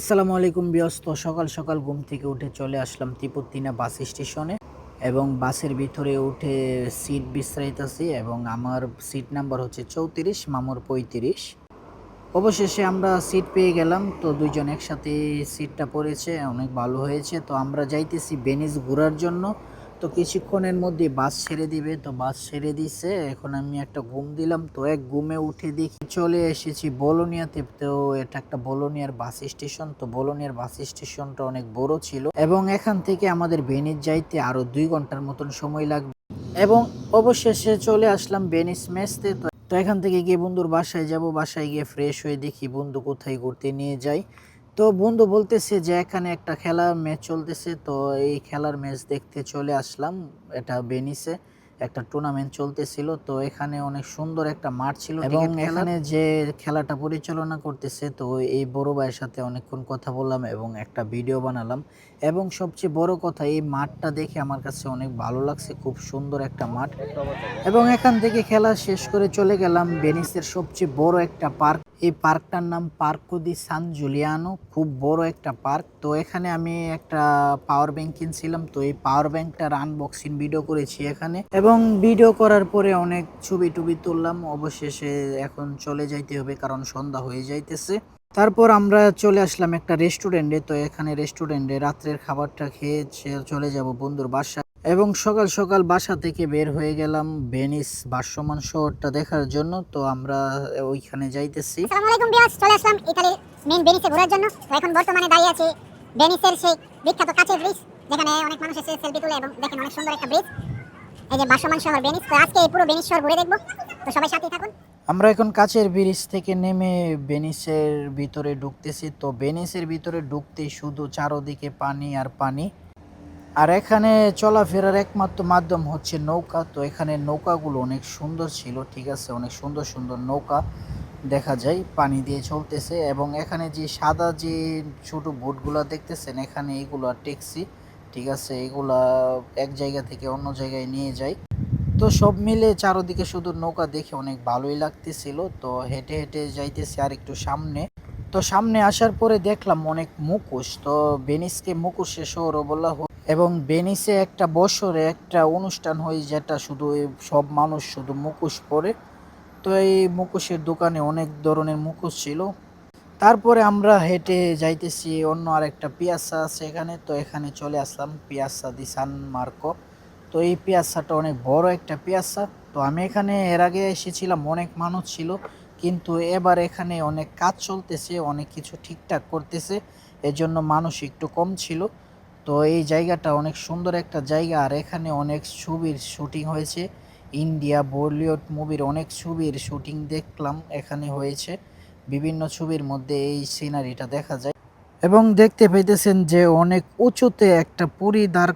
আসসালামু আলাইকুম ব্যস্ত সকাল সকাল ঘুম থেকে উঠে চলে আসলাম তিপুত্তিনা বাস স্টেশনে এবং বাসের ভিতরে উঠে সিট বিশ্রাইতেছি এবং আমার সিট নাম্বার হচ্ছে চৌত্রিশ, মামুর পঁয়ত্রিশ। অবশেষে আমরা সিট পেয়ে গেলাম, তো দুইজন একসাথে সিটটা পড়েছে, অনেক ভালো হয়েছে। তো আমরা যাইতেছি বেনিস ঘুরার জন্য। তো কিছুক্ষণের মধ্যে বাস ছেড়ে দিবে। তো বাস ছেড়ে দিছে, এখন আমি একটা ঘুম দিলাম। তো এক ঘুমে উঠে দেখি চলে এসেছি বলোনিয়াতে। তো এটা একটা বলোনিয়ার বাস স্টেশন। তো বলোনিয়ার বাস স্টেশনটা অনেক বড় ছিল এবং এখান থেকে আমাদের ভেনিস যাইতে আরও দুই ঘণ্টার মতন সময় লাগবে। এবং অবশেষে চলে আসলাম বেনিস মেসতে। তো তো এখান থেকে গিয়ে বন্ধুর বাসায় যাব। বাসায় গিয়ে ফ্রেশ হয়ে দেখি বন্ধু কোথায় ঘুরতে নিয়ে যাই তো বন্ধু বলতেছে যে এখানে একটা খেলার ম্যাচ চলতেছে তো এই খেলার ম্যাচ দেখতে চলে আসলাম। এটা বেনিসে একটা টুর্নামেন্ট চলতেছিল তো এখানে অনেক সুন্দর একটা মাঠ ছিল এবং এখানে যে খেলাটা পরিচালনা করতেছে তো এই বড় ভাইয়ের সাথে অনেকক্ষণ কথা বললাম এবং একটা ভিডিও বানালাম। এবং সবচেয়ে বড় কথা, এই মাঠটা দেখে আমার কাছে অনেক ভালো লাগছে। খুব সুন্দর একটা মাঠ। এবং এখান থেকে খেলা শেষ করে চলে গেলাম বেনিসের সবচেয়ে বড় একটা পার্ক। এই পার্কটার নাম পার্কো দি সান জুলিয়ানো। খুব বড় একটা পার্ক। তো এখানে আমি একটা পাওয়ার ব্যাংক কিনছিলাম। তো এই পাওয়ার ব্যাংকটার আনবক্সিং ভিডিও করেছি এখানে। এবং ভিডিও করার পরে অনেক ছবি টুবি তুললাম। অবশেষে এখন চলে যাইতে হবে কারণ সন্ধ্যা হয়ে যাইতেছে। তারপর আমরা চলে আসলাম একটা রেস্টুরেন্টে তো এখানে রেস্টুরেন্টে রাত্রের খাবারটা খেয়ে চলে যাব বন্ধুর বাসা এবং সকাল সকাল বাসা থেকে বের হয়ে গেলাম ভেনিস ভাসমান শহরটা দেখার জন্য। তো আমরা ওইখানে যাইতেছি। চলে আসলাম ইতালির ভেনিসে ঘোরার জন্য। তো এখন বর্তমানে দাঁড়িয়ে আছে ভেনিসের সেই বিখ্যাত ব্রিজ যেখানে অনেক মানুষ এসে সেলফি তুলে এবং দেখেন অনেক সুন্দর একটা ব্রিজ এই যে শহর তো আজকে এই পুরো শহর ঘুরে দেখব। তো সবাই সাথেই থাকুন। আমরা এখন কাছের ব্রিজ থেকে নেমে বেনিসের ভিতরে ঢুকতেছি। তো বেনিসের ভিতরে ঢুকতেই শুধু চারোদিকে পানি আর পানি। আর এখানে চলাফেরার একমাত্র মাধ্যম হচ্ছে নৌকা। তো এখানে নৌকাগুলো অনেক সুন্দর ছিল, ঠিক আছে? অনেক সুন্দর সুন্দর নৌকা দেখা যায়, পানি দিয়ে চলতেছে। এবং এখানে যে সাদা যে ছোট বোটগুলো দেখতেছেন, এখানে এগুলো ট্যাক্সি ঠিক আছে? এগুলা এক জায়গা থেকে অন্য জায়গায় নিয়ে যায়। তো সব মিলে চারোদিকে শুধু নৌকা দেখে অনেক ভালোই লাগতেছিল। তো হেঁটে হেঁটে যাইতেছি আর একটু সামনে। তো সামনে আসার পরে দেখলাম অনেক মুখোশ। তো বেনিসকে মুখোশের শহরও বলা হয়। এবং বেনিসে একটা বছরে একটা অনুষ্ঠান হয় যেটা শুধু সব মানুষ শুধু মুখোশ পরে। তো এই মুখোশের দোকানে অনেক ধরনের মুখোশ ছিল। তারপরে আমরা হেঁটে যাইতেছি অন্য আরেকটা পিয়াসা আছে এখানে। তো এখানে চলে আসলাম পিয়াসা দি সান মার্কো। তো এই পিয়াসাটা অনেক বড় একটা পিয়াসা। তো আমি এখানে এর আগে এসেছিলাম, অনেক মানুষ ছিল, কিন্তু এবার এখানে অনেক কাজ চলতেছে, অনেক কিছু ঠিকঠাক করতেছে, এজন্য মানুষ একটু কম ছিল। তো এই জায়গাটা অনেক সুন্দর একটা জায়গা, আর এখানে অনেক ছবির শুটিং হয়েছে। ইন্ডিয়া বলিউড মুভির অনেক ছবির শুটিং দেখলাম, এখানে হয়েছে। বিভিন্ন ছবির মধ্যে এই সিনারিটা দেখা যায়। এবং দেখতে পাইতেছেন যে অনেক উঁচুতে একটা পুরী দাঁড়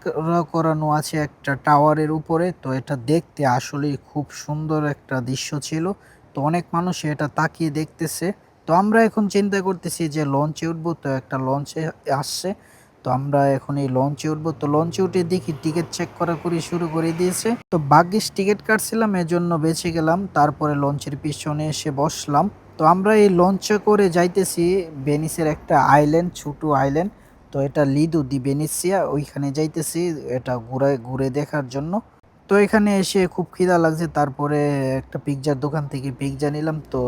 করানো আছে একটা টাওয়ারের উপরে। তো এটা দেখতে আসলেই খুব সুন্দর একটা দৃশ্য ছিল। তো অনেক মানুষ এটা তাকিয়ে দেখতেছে। তো আমরা এখন চিন্তা করতেছি যে লঞ্চে উঠবো তো একটা লঞ্চে আসছে। তো আমরা এখন এই লঞ্চে উঠবো। তো লঞ্চে উঠে দেখি টিকিট চেক করা করি শুরু করে দিয়েছে। তো ভাগ্যিস টিকিট কাটছিলাম, এজন্য বেঁচে গেলাম। তারপরে লঞ্চের পিছনে এসে বসলাম। তো আমরা এই লঞ্চে করে যাইতেছি বেনিসের একটা আইল্যান্ড ছোট আইল্যান্ড তো এটা লিদু দি বেনিসিয়া ওইখানে যাইতেছি, এটা ঘুরে ঘুরে দেখার জন্য। তো এখানে এসে খুব খিদা লাগছে, তারপরে একটা পিৎজার দোকান থেকে পিৎজা নিলাম। তো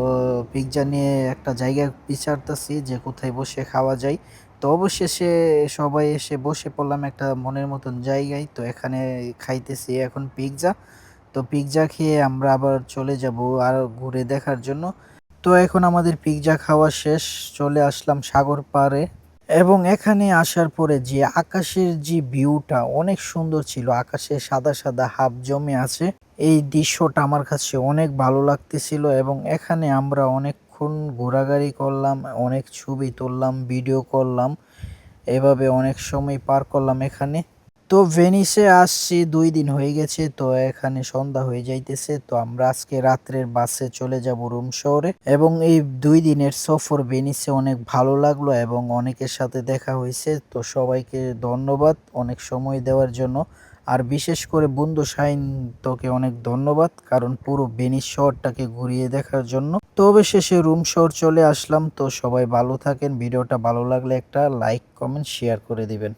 পিৎজা নিয়ে একটা জায়গায় বিচারতেছি যে কোথায় বসে খাওয়া যায়। তো অবশেষে সবাই এসে বসে পড়লাম একটা মনের মতন জায়গায়। তো এখানে খাইতেছি এখন পিৎজা তো পিৎজা খেয়ে আমরা আবার চলে যাব আর ঘুরে দেখার জন্য। তো এখন আমাদের পিৎজা খাওয়া শেষ, চলে আসলাম সাগর পাড়ে। এবং এখানে আসার পরে যে আকাশের যে ভিউটা, অনেক সুন্দর ছিল। আকাশে সাদা সাদা হাফ জমে আছে। এই দৃশ্যটা আমার কাছে অনেক ভালো লাগতেছিল এবং এখানে আমরা অনেকক্ষণ ঘোরাঘুরি করলাম, অনেক ছবি তুললাম, ভিডিও করলাম। এভাবে অনেক সময় পার করলাম এখানে। তো ভেনিসে আসছি, দুই দিন হয়ে গেছে, তো এখানে সন্ধ্যা হয়ে যাইতেছে, তো আমরা আজকে রাত্রের বাসে চলে যাব রুম শহরে। এবং এই দুই দিনের সফর ভেনিসে অনেক ভালো লাগল এবং অনেকের সাথে দেখা হয়েছে, তো সবাইকে ধন্যবাদ অনেক সময় দেওয়ার জন্য। আর বিশেষ করে বন্ধু শাইন তোকে অনেক ধন্যবাদ, কারণ পুরো বেনিস শহরটাকে ঘুরিয়ে দেখার জন্য। তো অবশেষে রুম শহর চলে আসলাম, তো সবাই ভালো থাকেন, ভিডিওটা ভালো লাগলে একটা লাইক, কমেন্ট, শেয়ার করে দিবেন।